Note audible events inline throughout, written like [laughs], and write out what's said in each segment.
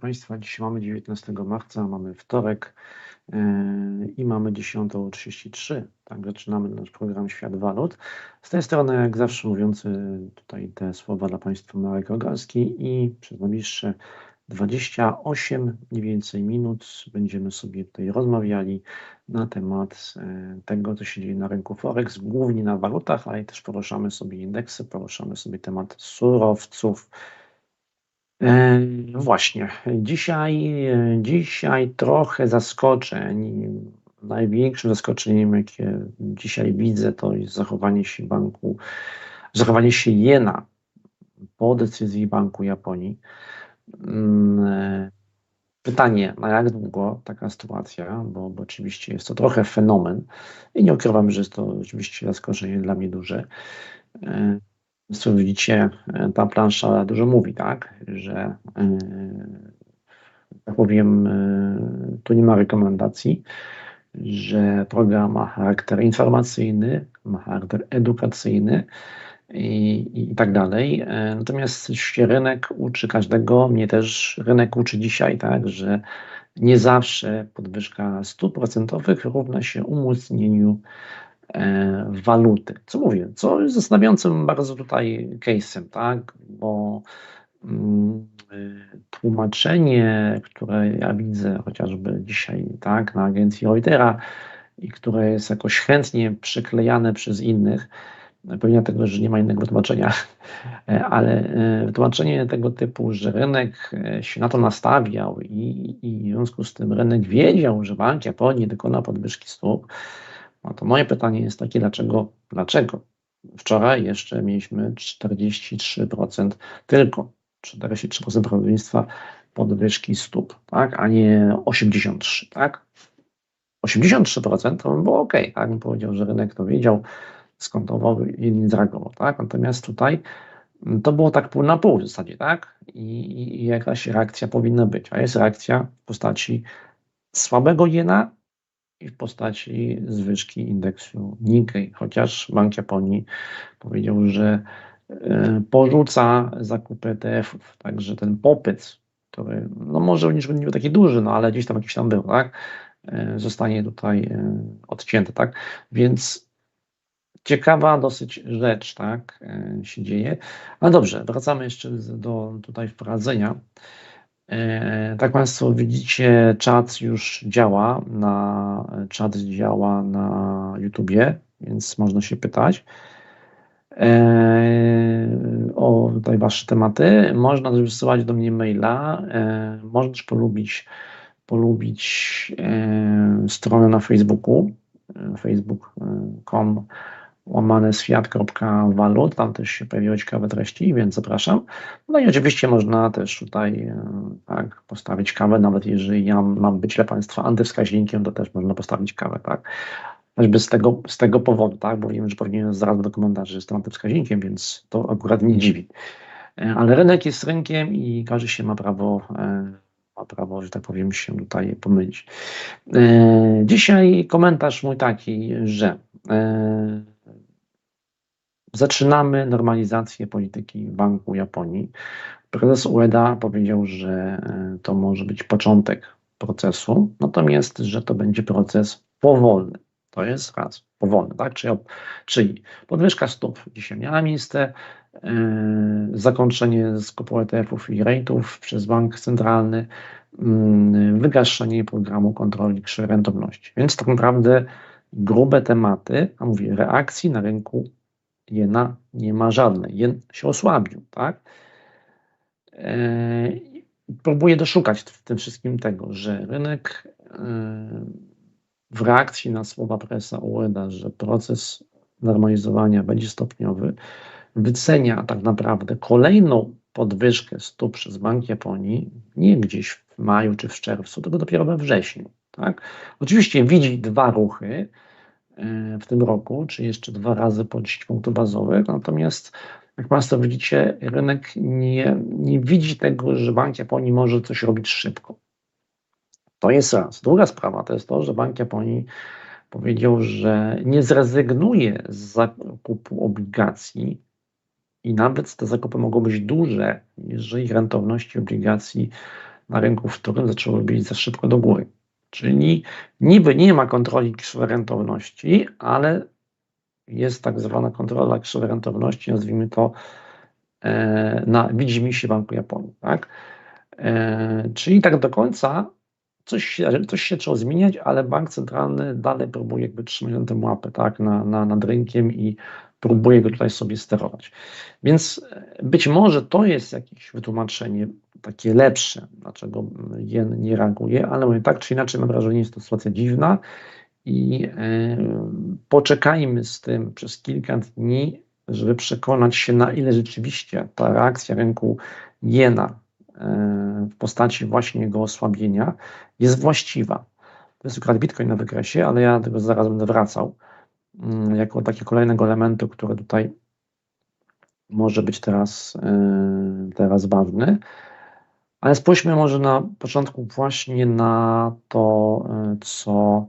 Państwa. Dzisiaj mamy 19 marca, mamy wtorek yy, i mamy 10.33. Tak, zaczynamy nasz program Świat Walut. Z tej strony, jak zawsze, mówiący tutaj te słowa dla Państwa Marek Rogalski i przez najbliższe 28 mniej więcej minut będziemy sobie tutaj rozmawiali na temat yy, tego, co się dzieje na rynku Forex, głównie na walutach, ale też poruszamy sobie indeksy, poruszamy sobie temat surowców, no właśnie, dzisiaj, e, dzisiaj trochę zaskoczeń. Największym zaskoczeniem, jakie dzisiaj widzę, to jest zachowanie się banku, zachowanie się jena po decyzji Banku Japonii. Mm, e, pytanie, na jak długo taka sytuacja, bo, bo oczywiście jest to trochę fenomen i nie ukrywam, że jest to oczywiście zaskoczenie dla mnie duże. Co widzicie, e, ta plansza dużo mówi, tak, że e, tak powiem, e, tu nie ma rekomendacji, że program ma charakter informacyjny, ma charakter edukacyjny i, i tak dalej. Natomiast rynek uczy każdego, mnie też rynek uczy dzisiaj, tak, że nie zawsze podwyżka stóp procentowych równa się umocnieniu waluty. Co mówię, co jest zastanawiającym bardzo tutaj case'em, tak, bo mm, tłumaczenie, które ja widzę chociażby dzisiaj, tak, na agencji Reutera i które jest jakoś chętnie przyklejane przez innych, pewnie tego, że nie ma innego tłumaczenia, e, [laughs] ale e, tłumaczenie tego typu, że rynek się na to nastawiał i, i w związku z tym rynek wiedział, że bank Japonii dokona podwyżki stóp, no to moje pytanie jest takie, dlaczego, dlaczego wczoraj jeszcze mieliśmy 43%, tylko 43% prawdopodobieństwa podwyżki stóp, tak, a nie 83%, tak? 83% to by było ok, tak? Bym powiedział, że rynek to wiedział, skontował i nie zareagował, tak? Natomiast tutaj to było tak pół na pół w zasadzie, tak? I, i jakaś reakcja powinna być, a jest reakcja w postaci słabego jena i w postaci zwyżki indeksu Nikkei, chociaż Bank Japonii powiedział, że e, porzuca zakupy ETF-ów, także ten popyt, który no może nie był taki duży, no ale gdzieś tam jakiś tam był, tak, e, zostanie tutaj e, odcięty, tak, więc ciekawa dosyć rzecz, tak, się dzieje, ale dobrze, wracamy jeszcze do tutaj wprowadzenia. E, tak Państwo widzicie, czat już działa na, czat działa na YouTubie, więc można się pytać. E, o tutaj Wasze tematy. Można też wysyłać do mnie maila, e, można też polubić, polubić stronę na Facebooku, facebook.com łamane świat.walut, tam też się pojawiły ciekawe treści, więc zapraszam. No i oczywiście można też tutaj e, tak, postawić kawę, nawet jeżeli ja mam być dla Państwa antywskaźnikiem, to też można postawić kawę, tak. Choćby z tego, z tego powodu, tak, bo wiem, że powinienem zaraz do komentarzy, że jestem antywskaźnikiem, więc to akurat nie dziwi. E, ale rynek jest rynkiem i każdy się ma prawo e, ma prawo, że tak powiem, się tutaj pomylić. Dzisiaj komentarz mój taki, że Zaczynamy normalizację polityki Banku Japonii. Prezes Ueda powiedział, że e, to może być początek procesu, natomiast, że to będzie proces powolny. To jest raz, powolny, tak? Czyli, czyli podwyżka stóp dzisiaj miała miejsce, yy, zakończenie skupu ETF-ów i rate'ów przez bank centralny, yy, wygaszenie programu kontroli rentowności. Więc tak naprawdę grube tematy, a mówię, reakcji na rynku jena nie ma żadnej. Jen się osłabił, tak? E, próbuję doszukać w tym wszystkim tego, że rynek e, w reakcji na słowa presa UEDA, że proces normalizowania będzie stopniowy, wycenia tak naprawdę kolejną podwyżkę stóp przez Bank Japonii nie gdzieś w maju czy w czerwcu, tylko dopiero we wrześniu. Tak? Oczywiście widzi dwa ruchy, w tym roku, czy jeszcze dwa razy po 10 punktów bazowych. Natomiast, jak Państwo widzicie, rynek nie, nie widzi tego, że Bank Japonii może coś robić szybko. To jest raz. Druga sprawa to jest to, że Bank Japonii powiedział, że nie zrezygnuje z zakupu obligacji i nawet te zakupy mogą być duże, jeżeli rentowności obligacji na rynku wtórnym zaczęły bić za szybko do góry. Czyli niby nie ma kontroli krzywej rentowności, ale jest tak zwana kontrola krzywej rentowności, nazwijmy to e, na widzimisię Banku Japonii. Tak? E, czyli tak do końca coś coś się trzeba zmieniać, ale bank centralny dalej próbuje jakby trzymać tę łapę tak, na, na, nad rynkiem i próbuje go tutaj sobie sterować. Więc być może to jest jakieś wytłumaczenie takie lepsze, dlaczego jen nie reaguje, ale mówię, tak czy inaczej mam wrażenie, jest to sytuacja dziwna i e, poczekajmy z tym przez kilka dni, żeby przekonać się, na ile rzeczywiście ta reakcja rynku jena e, w postaci właśnie jego osłabienia jest właściwa. To jest akurat Bitcoin na wykresie, ale ja do tego zaraz będę wracał mm, jako takie kolejnego elementu, który tutaj może być teraz, e, teraz ważny. Ale spójrzmy może na początku właśnie na to, e, co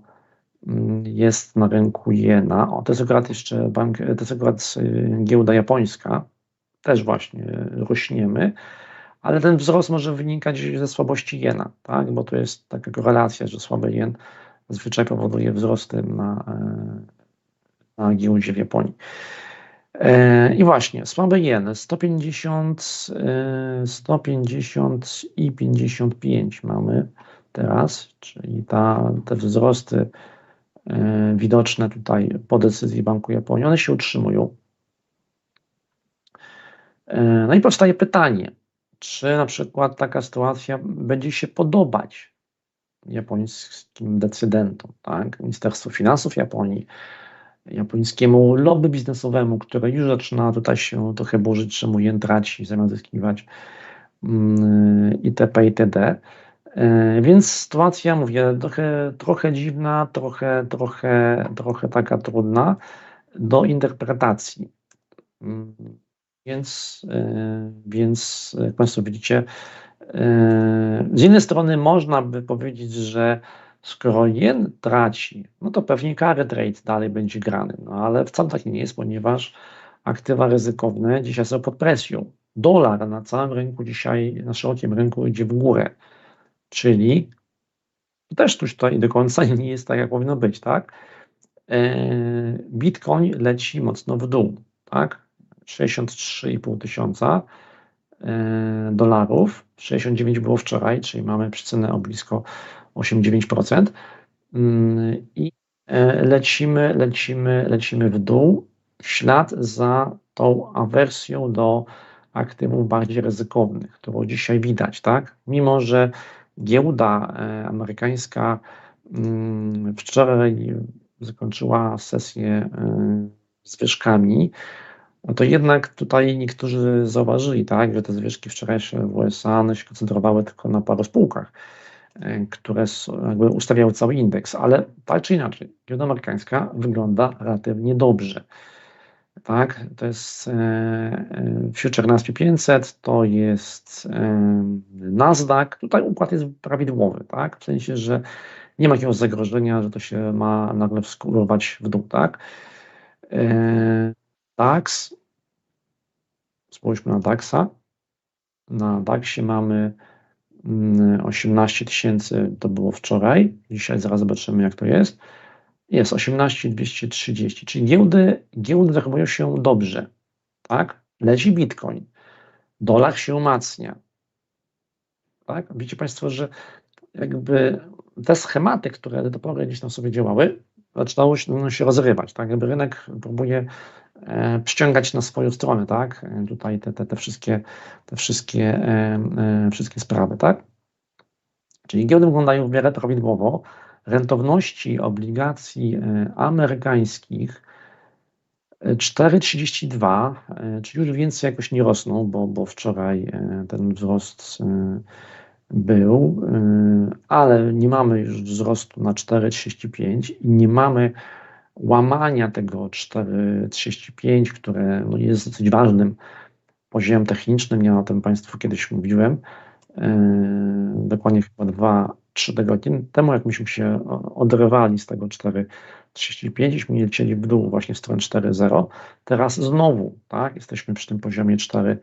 mm, jest na rynku jena. O, to jest akurat jeszcze bank, to jest akurat e, giełda japońska. Też właśnie rośniemy, ale ten wzrost może wynikać ze słabości jena, tak? bo to jest taka korelacja, że słaby jen zazwyczaj powoduje wzrosty na, e, na giełdzie w Japonii. E, I właśnie, słabe jeny 150, 150 i 55 mamy teraz, czyli ta, te wzrosty e, widoczne tutaj po decyzji Banku Japonii, one się utrzymują. E, no i powstaje pytanie, czy na przykład taka sytuacja będzie się podobać japońskim decydentom, tak? Ministerstwo Finansów Japonii, japońskiemu lobby biznesowemu, które już zaczyna tutaj się trochę burzyć, czemu jen traci zamiast zyskiwać mm, itp. itd. E, więc sytuacja, mówię, trochę, trochę dziwna, trochę, trochę, trochę taka trudna do interpretacji. Mm, więc, e, więc jak Państwo widzicie, e, z jednej strony można by powiedzieć, że Skoro jen traci, no to pewnie carry trade dalej będzie grany, no ale wcale tak nie jest, ponieważ aktywa ryzykowne dzisiaj są pod presją. Dolar na całym rynku dzisiaj, na szerokim rynku idzie w górę, czyli też tutaj do końca nie jest tak, jak powinno być, tak? E, Bitcoin leci mocno w dół, tak? 63,5 tysiąca e, dolarów, 69 było wczoraj, czyli mamy przycenę o blisko 8-9% mm, i e, lecimy, lecimy, lecimy w dół, w ślad za tą awersją do aktywów bardziej ryzykownych, którą dzisiaj widać, tak? Mimo, że giełda e, amerykańska mm, wczoraj zakończyła sesję e, zwyżkami, no to jednak tutaj niektórzy zauważyli, tak, że te zwyżki wczorajsze w USA się koncentrowały tylko na paru spółkach. E, które jakby ustawiały cały indeks, ale tak czy inaczej, giełda amerykańska wygląda relatywnie dobrze. Tak, to jest e, e, Future Nasdaq 500, to jest Nasdaq. Tutaj układ jest prawidłowy, tak? W sensie, że nie ma jakiegoś zagrożenia, że to się ma nagle wskurować w dół, tak? DAX, spójrzmy na DAXa. Na DAXie mamy 18 mm, tysięcy to było wczoraj, dzisiaj zaraz zobaczymy jak to jest. Jest 18 230, czyli giełdy, giełdy zachowują się dobrze, tak? Leci Bitcoin, dolar się umacnia, tak? Widzicie Państwo, że jakby te schematy, które do pory gdzieś tam sobie działały, zaczynały się, rozrywać, tak? Jakby rynek próbuje przyciągać na swoją stronę, tak? E, tutaj te, te, te wszystkie, te wszystkie, e, e, wszystkie sprawy, tak? Czyli giełdy wyglądają w miarę prawidłowo. Rentowności obligacji e, amerykańskich 4,32, e, e, czyli już więcej jakoś nie rosną, bo, bo wczoraj ten wzrost był, ale nie mamy już wzrostu na 4,35 i nie mamy łamania tego 4,35, które no jest dosyć ważnym poziomem technicznym. Ja o tym Państwu kiedyś mówiłem. Dokładnie chyba 2-3 tygodnie temu, jak myśmy się odrywali z tego 4,35, myśmy lecieli w dół właśnie w stronę 4,0. Teraz znowu, tak, jesteśmy przy tym poziomie 4,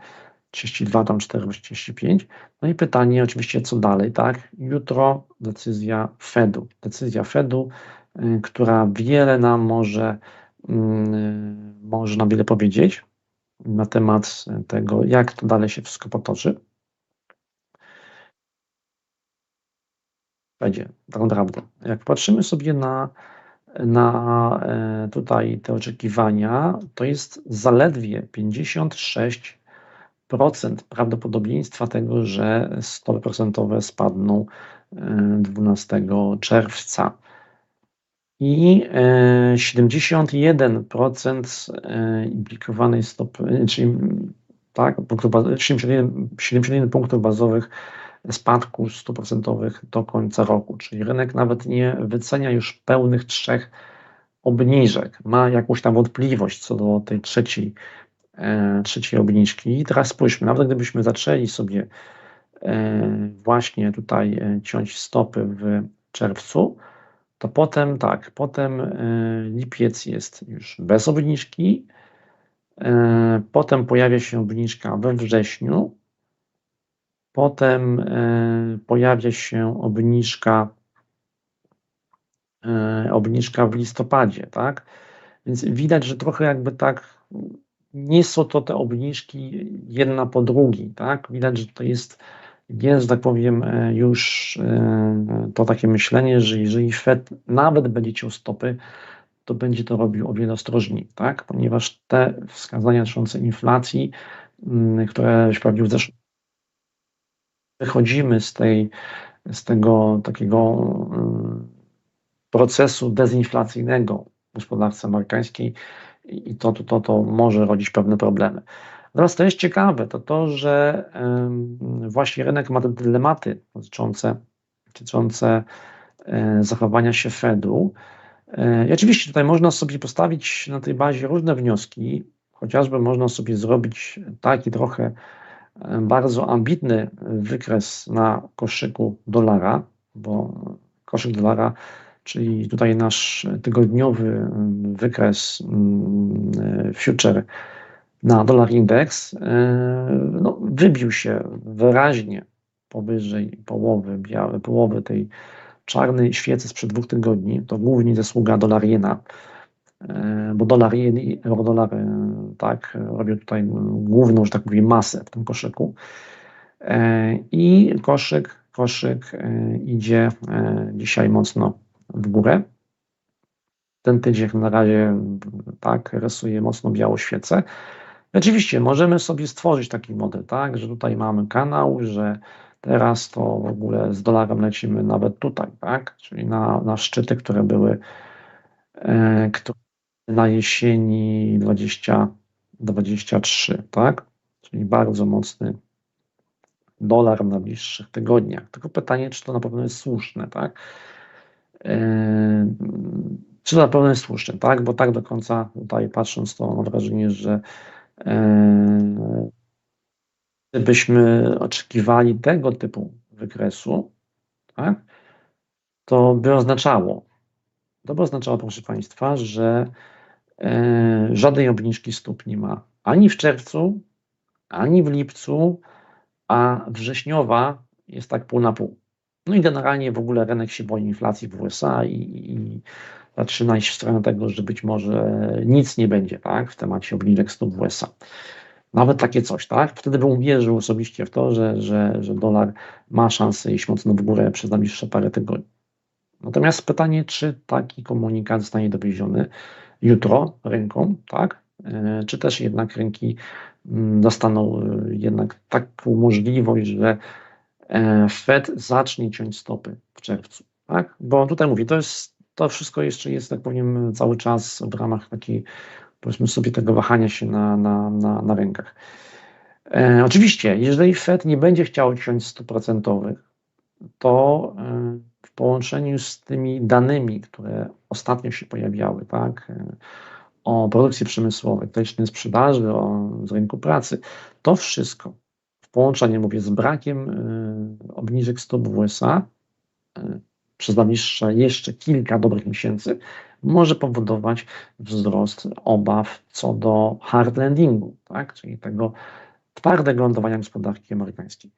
32, tam 4,35. No i pytanie oczywiście, co dalej, tak? Jutro decyzja Fedu. Decyzja Fedu, która wiele nam może, mm, może nam wiele powiedzieć na temat tego, jak to dalej się wszystko potoczy. Będzie, tak naprawdę. Jak patrzymy sobie na, na e, tutaj te oczekiwania, to jest zaledwie 56 prawdopodobieństwa tego, że stopy procentowe spadną 12 e, czerwca. I 71% e, implikowanej stopy, czyli tak, punktów, 71, 71 punktów bazowych spadku stóp procentowych do końca roku, czyli rynek nawet nie wycenia już pełnych trzech obniżek, ma jakąś tam wątpliwość co do tej trzeciej E, trzeciej obniżki. I teraz spójrzmy, nawet gdybyśmy zaczęli sobie e, właśnie tutaj e, ciąć stopy w czerwcu, to potem tak, potem lipiec jest już bez obniżki, potem pojawia się obniżka we wrześniu, potem pojawia się obniżka obniżka w listopadzie, tak? Więc widać, że trochę jakby tak nie są to te obniżki jedna po drugiej, tak? Widać, że to jest, jest, tak powiem, e, już e, to takie myślenie, że jeżeli Fed nawet będzie ciął stopy, to będzie to robił o wiele ostrożniej, tak? Ponieważ te wskazania dotyczące inflacji, mm, które sprawdził w zeszłym wychodzimy z tej, z tego takiego mm, procesu dezinflacyjnego w gospodarce amerykańskiej, i to, to, to, to może rodzić pewne problemy. Natomiast to jest ciekawe, to to, że właśnie rynek ma te dylematy dotyczące, dotyczące e, zachowania się Fedu. E, I oczywiście tutaj można sobie postawić na tej bazie różne wnioski, chociażby można sobie zrobić taki trochę e, bardzo ambitny wykres na koszyku dolara, bo koszyk dolara czyli tutaj nasz tygodniowy wykres mm, future na dolar index e, no, wybił się wyraźnie powyżej połowy, białe, połowy tej czarnej świecy sprzed dwóch tygodni. To głównie zasługa dolar jena, e, bo dolar jen i eurodolar e, tak, robią tutaj główną, że tak powiem, masę w tym koszyku. I koszyk, koszyk idzie dzisiaj mocno w górę. Ten tydzień na razie tak rysuje mocno białą świecę. Oczywiście możemy sobie stworzyć taki model, tak, że tutaj mamy kanał, że teraz to w ogóle z dolarem lecimy nawet tutaj, tak, czyli na, na szczyty, które były e, które na jesieni 2023, tak, czyli bardzo mocny dolar w najbliższych tygodniach. Tylko pytanie, czy to na pewno jest słuszne, tak? Czy to na pewno jest słuszne, tak? Bo tak do końca tutaj patrząc, to mam wrażenie, że gdybyśmy oczekiwali tego typu wykresu, tak, to by oznaczało, to by oznaczało, proszę Państwa, że e, żadnej obniżki stóp nie ma ani w czerwcu, ani w lipcu, a wrześniowa jest tak pół na pół. No i generalnie w ogóle rynek się boi inflacji w USA i, i zaczyna iść w stronę tego, że być może nic nie będzie tak, w temacie obniżek stóp w USA. Nawet takie coś, tak? Wtedy bym uwierzył osobiście w to, że, że, że dolar ma szansę iść mocno w górę przez najbliższe parę tygodni. Natomiast pytanie, czy taki komunikat zostanie dowieziony jutro rynką, tak? E, czy też jednak rynki mm, dostaną e, jednak taką możliwość, że E, Fed zacznie ciąć stopy w czerwcu. Tak? Bo tutaj mówię, to jest to wszystko jeszcze jest, tak powiem, cały czas w ramach takiej, powiedzmy sobie, tego wahania się na, na, na, na rynkach. E, oczywiście, jeżeli Fed nie będzie chciał ciąć stóp procentowych, to e, w połączeniu z tymi danymi, które ostatnio się pojawiały, tak, e, o produkcji przemysłowej, tej sprzedaży, o, z rynku pracy, to wszystko w połączeniu, mówię, z brakiem y, obniżek stóp w USA y, przez najbliższe jeszcze kilka dobrych miesięcy może powodować wzrost obaw co do hard landingu, tak? czyli tego twardego lądowania gospodarki amerykańskiej.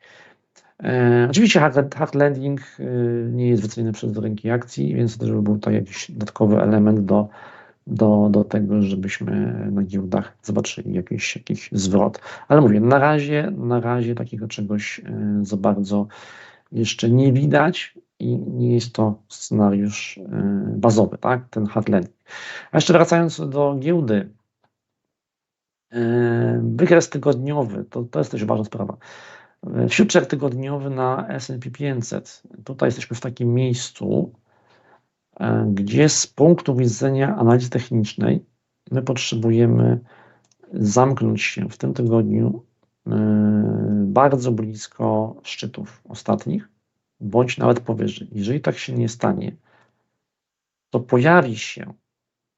E, oczywiście hard, hard landing e, nie jest wyceniony przez rynki akcji, więc też by był to jakiś dodatkowy element do, do, do tego, żebyśmy na giełdach zobaczyli jakiś, jakiś zwrot. Ale mówię, na razie, na razie takiego czegoś e, za bardzo jeszcze nie widać i nie jest to scenariusz e, bazowy, tak? ten hard landing. A jeszcze wracając do giełdy, e, wykres tygodniowy, to, to jest też ważna sprawa. Future tygodniowy na S&P 500. Tutaj jesteśmy w takim miejscu, e, gdzie z punktu widzenia analizy technicznej my potrzebujemy zamknąć się w tym tygodniu bardzo blisko szczytów ostatnich, bądź nawet powyżej. Jeżeli tak się nie stanie, to pojawi się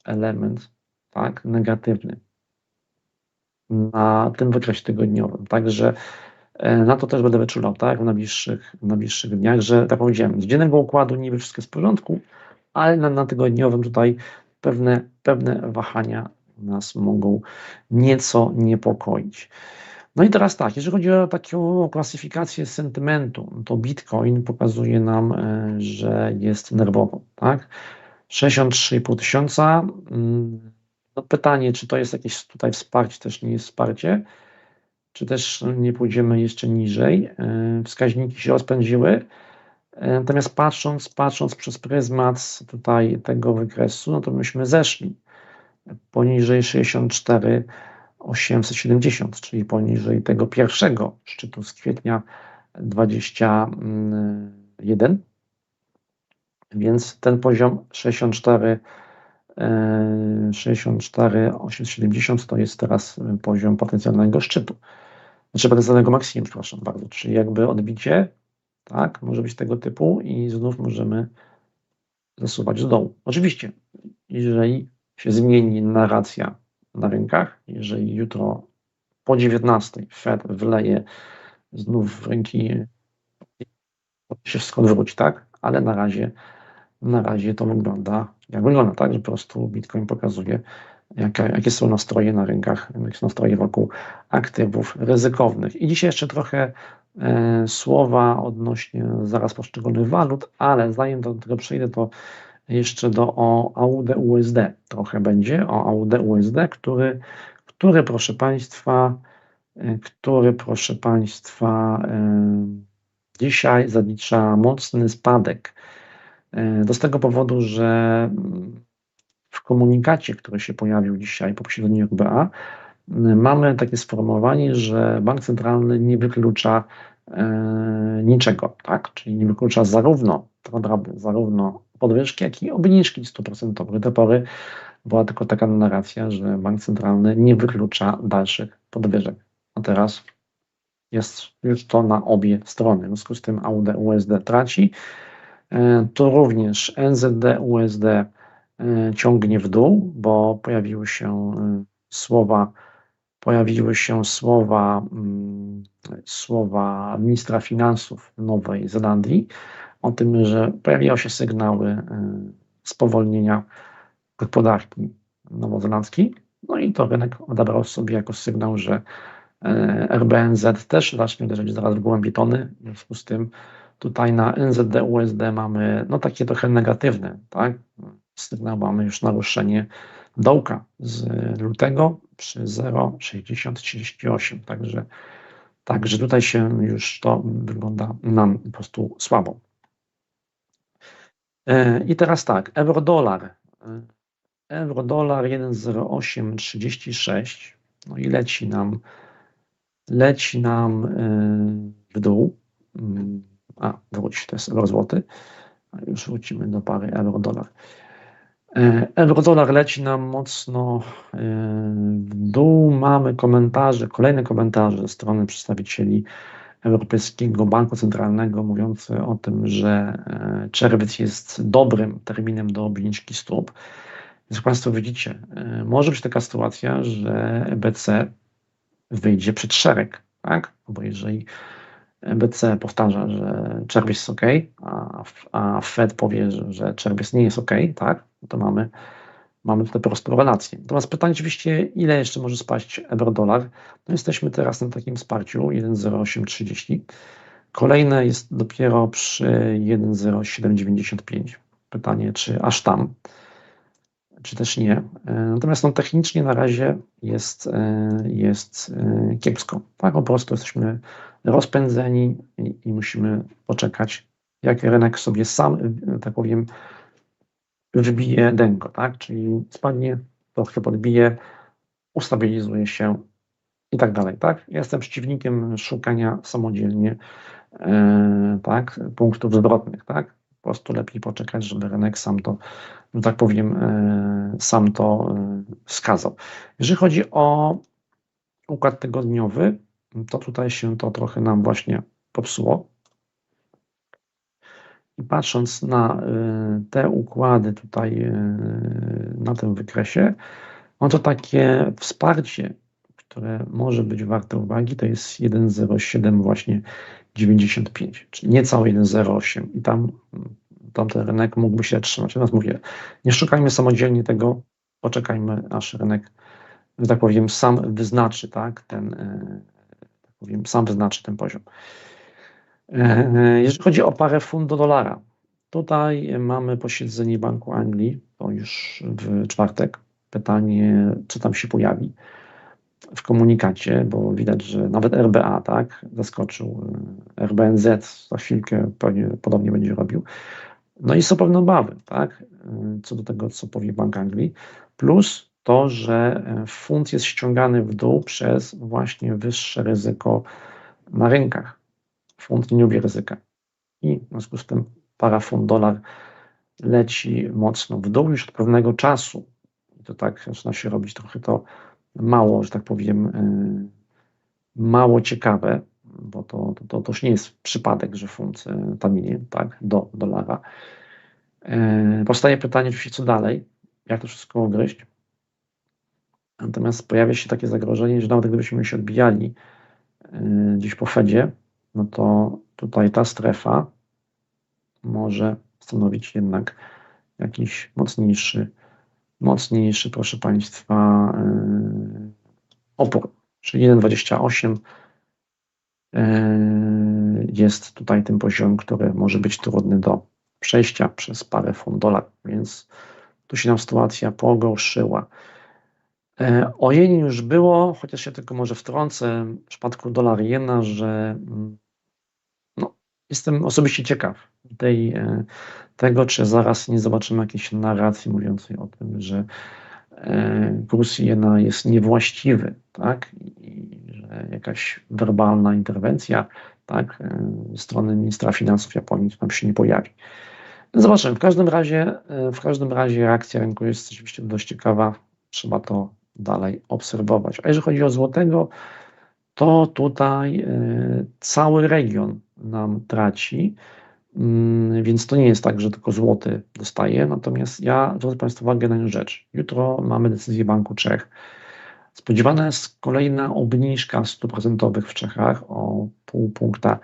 element tak, negatywny na tym wykresie tygodniowym. Także e, na to też będę wyczulał tak, w, najbliższych, w najbliższych dniach, że tak powiedziałem, z dziennego układu niby wszystko jest w porządku, ale na, na tygodniowym tutaj pewne, pewne wahania nas mogą nieco niepokoić. No i teraz tak, jeżeli chodzi o taką klasyfikację sentymentu, to Bitcoin pokazuje nam, e, że jest nerwowo, tak? 63,5 tysiąca. Mm, no pytanie, czy to jest jakieś tutaj wsparcie, też nie jest wsparcie, czy też nie pójdziemy jeszcze niżej. E, wskaźniki się rozpędziły. E, natomiast patrząc, patrząc przez pryzmat tutaj tego wykresu, no to myśmy zeszli poniżej 64 870, czyli poniżej tego pierwszego szczytu z kwietnia 21. Więc ten poziom 64 64 870 to jest teraz poziom potencjalnego szczytu. Znaczy potencjalnego maksimum, przepraszam bardzo. Czyli jakby odbicie, tak, może być tego typu i znów możemy zasuwać do dołu. Oczywiście, jeżeli się zmieni narracja na rynkach. Jeżeli jutro po 19 Fed wleje znów w rynki, się wszystko odwróci, tak? Ale na razie, na razie to wygląda jak wygląda, tak? Że po prostu Bitcoin pokazuje, jakie są nastroje na rynkach, jakie są nastroje wokół aktywów ryzykownych. I dzisiaj jeszcze trochę e, słowa odnośnie zaraz poszczególnych walut, ale zanim do tego przejdę, to jeszcze do o AUD USD trochę będzie, o AUD USD, który, który proszę Państwa, e, który proszę Państwa e, dzisiaj zalicza mocny spadek. E, z tego powodu, że w komunikacie, który się pojawił dzisiaj po posiedzeniu RBA, mamy takie sformułowanie, że bank centralny nie wyklucza niczego, tak? Czyli nie wyklucza zarówno, zarówno podwyżki, jak i obniżki stóp procentowych. Do pory była tylko taka narracja, że bank centralny nie wyklucza dalszych podwyżek. A teraz jest już to na obie strony. W związku z tym AUD USD traci. E, to również NZD USD e, ciągnie w dół, bo pojawiły się e, słowa pojawiły się słowa, mm, słowa ministra finansów Nowej Zelandii, o tym, że pojawiały się sygnały y, spowolnienia gospodarki nowozelandzkiej. No i to rynek odebrał sobie jako sygnał, że y, RBNZ też zacznie uderzać zaraz w głębi tony. W związku z tym tutaj na NZD, USD mamy no takie trochę negatywne, tak? Sygnał mamy już naruszenie dołka z lutego przy 0,6038, także Także tutaj się już to wygląda nam po prostu słabo. E, I teraz tak, euro-dolar. E, euro-dolar 1,0836. No i leci nam, leci nam e, w dół. Mm, a, wróć, to jest euro-złoty. Już wrócimy do pary euro-dolar. Euro-dolar leci nam mocno w dół. Mamy komentarze, kolejne komentarze ze strony przedstawicieli Europejskiego Banku Centralnego mówiący o tym, że e, czerwiec jest dobrym terminem do obniżki stóp. Jak Państwo widzicie, e, może być taka sytuacja, że EBC wyjdzie przed szereg, tak? Bo jeżeli EBC powtarza, że czerwiec jest ok, a, a Fed powie, że czerwiec nie jest ok, tak? To mamy mamy tutaj prostą relację. Natomiast pytanie oczywiście, ile jeszcze może spaść euro-dolar? No jesteśmy teraz na takim wsparciu 1,0830. Kolejne jest dopiero przy 1,0795. Pytanie, czy aż tam, czy też nie. Natomiast no, technicznie na razie jest, jest kiepsko. Tak, po prostu jesteśmy rozpędzeni i, i musimy poczekać, jak rynek sobie sam, tak powiem, wybije dęgo, tak? Czyli spadnie, trochę podbije, ustabilizuje się i tak dalej, tak? Jestem przeciwnikiem szukania samodzielnie e, tak, punktów zwrotnych, tak? Po prostu lepiej poczekać, żeby rynek sam to, tak powiem, e, sam to e, wskazał. Jeżeli chodzi o układ tygodniowy, to tutaj się to trochę nam właśnie popsuło. Patrząc na y, te układy tutaj y, na tym wykresie, no to takie wsparcie, które może być warte uwagi, to jest 1,07 właśnie 95, czyli niecałe 1,08 i tam, tam ten rynek mógłby się trzymać. Natomiast mówię, nie szukajmy samodzielnie tego, poczekajmy, aż rynek, że tak powiem, sam wyznaczy, tak, ten, y, tak powiem, sam wyznaczy ten poziom. E, jeżeli chodzi o parę funt do dolara, tutaj mamy posiedzenie Banku Anglii, to już w czwartek. Pytanie, co tam się pojawi w komunikacie, bo widać, że nawet RBA tak zaskoczył. E, RBNZ za chwilkę pewnie podobnie będzie robił. No i są pewne obawy, tak, e, co do tego, co powie Bank Anglii, plus to, że funt jest ściągany w dół przez właśnie wyższe ryzyko na rynkach funt nie lubi ryzyka. I w związku z tym para funt dolar leci mocno w dół już od pewnego czasu. I to tak zaczyna się robić trochę to mało, że tak powiem, y, mało ciekawe, bo to, to, to już nie jest przypadek, że funt y, tanieje tak, do dolara. Y, powstaje pytanie oczywiście, co dalej, jak to wszystko ugryźć. Natomiast pojawia się takie zagrożenie, że nawet gdybyśmy się odbijali gdzieś po Fedzie, no to tutaj ta strefa może stanowić jednak jakiś mocniejszy, mocniejszy, proszę Państwa, yy, opór. Czyli 1,28 yy, jest tutaj tym poziomem, który może być trudny do przejścia przez parę fund dolar, więc tu się nam sytuacja pogorszyła. Yy, o jenie już było, chociaż się tylko może wtrącę w przypadku dolar jena, że mm, Jestem osobiście ciekaw tej, e, tego, czy zaraz nie zobaczymy jakiejś narracji mówiącej o tym, że e, kurs jena jest niewłaściwy, tak? I że jakaś werbalna interwencja, tak, e, strony ministra finansów Japonii tam się nie pojawi. Zobaczymy. W każdym razie, w każdym razie reakcja rynku jest oczywiście dość ciekawa. Trzeba to dalej obserwować. A jeżeli chodzi o złotego, to tutaj cały region nam traci. Mm, więc to nie jest tak, że tylko złoty dostaje. Natomiast ja zwrócę Państwu uwagę na jedną rzecz. Jutro mamy decyzję Banku Czech. Spodziewana jest kolejna obniżka stóp procentowych w Czechach o pół punkta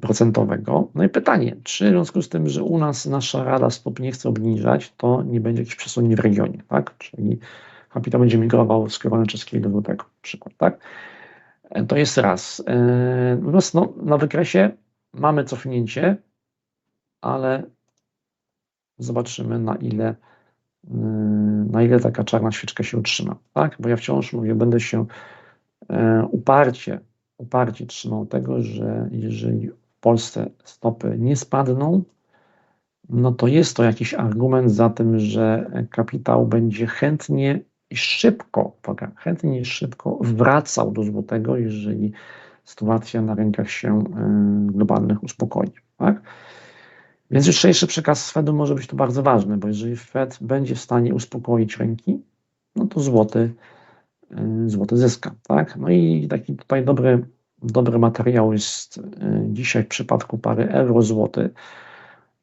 procentowego. No i pytanie, czy w związku z tym, że u nas nasza Rada Stóp nie chce obniżać, to nie będzie jakichś przesunięć w regionie, tak? Czyli kapitał będzie migrował z korony czeskiej do złotego, przykład, tak? To jest raz. E, natomiast no, na wykresie mamy cofnięcie, ale zobaczymy na ile, e, na ile taka czarna świeczka się utrzyma. Tak? Bo ja wciąż mówię, będę się e, uparcie, uparcie trzymał tego, że jeżeli w Polsce stopy nie spadną, no to jest to jakiś argument za tym, że kapitał będzie chętnie i szybko, chętnie szybko wracał do złotego, jeżeli sytuacja na rynkach się y, globalnych uspokoi. Tak? Więc jutrzejszy przekaz Fedu może być tu bardzo ważny, bo jeżeli Fed będzie w stanie uspokoić rynki, no to złoty, y, złoty zyska. Tak? No i taki tutaj dobry, dobry materiał jest y, dzisiaj w przypadku pary euro-złoty.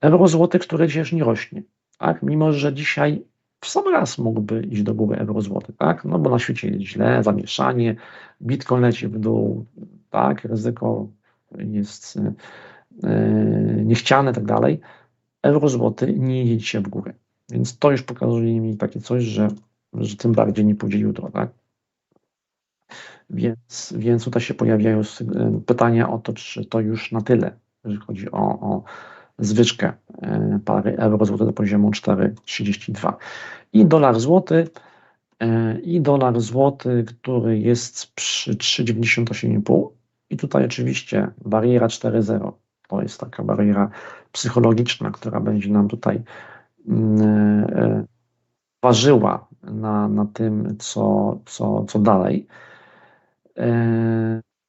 Euro-złoty, który dzisiaj nie rośnie. Tak? Mimo, że dzisiaj w sam raz mógłby iść do góry euro złoty, tak? No bo na świecie jest źle, zamieszanie, bitcoin leci w dół, tak? Ryzyko jest yy, niechciane, tak dalej. Euro złoty nie idzie dzisiaj w górę. Więc to już pokazuje mi takie coś, że, że tym bardziej nie pójdzie jutro, tak? Więc, więc tutaj się pojawiają pytania o to, czy to już na tyle, jeżeli chodzi o, o zwyczkę e, pary euro-złoty do poziomu 4,32. I dolar złoty, e, i dolar złoty, który jest przy 3,98,5 i tutaj oczywiście bariera 4,0 to jest taka bariera psychologiczna, która będzie nam tutaj mm, e, ważyła na, na tym, co, co, co dalej.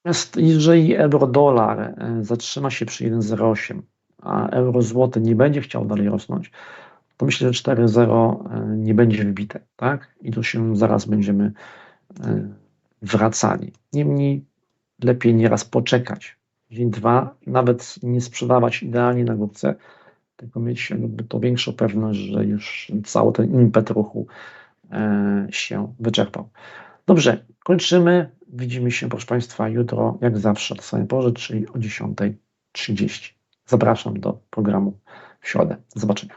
Natomiast jeżeli euro-dolar zatrzyma się przy 1,08, a euro-złoty nie będzie chciał dalej rosnąć, to myślę, że 4,0 nie będzie wybite, tak? I tu się zaraz będziemy wracali. Niemniej lepiej nieraz poczekać. Dzień dwa, nawet nie sprzedawać idealnie na górce, tylko mieć jakby to większą pewność, że już cały ten impet ruchu się wyczerpał. Dobrze, kończymy. Widzimy się, proszę Państwa, jutro, jak zawsze, o samej porze, czyli o 10.30. Zapraszam do programu w środę. Do zobaczenia.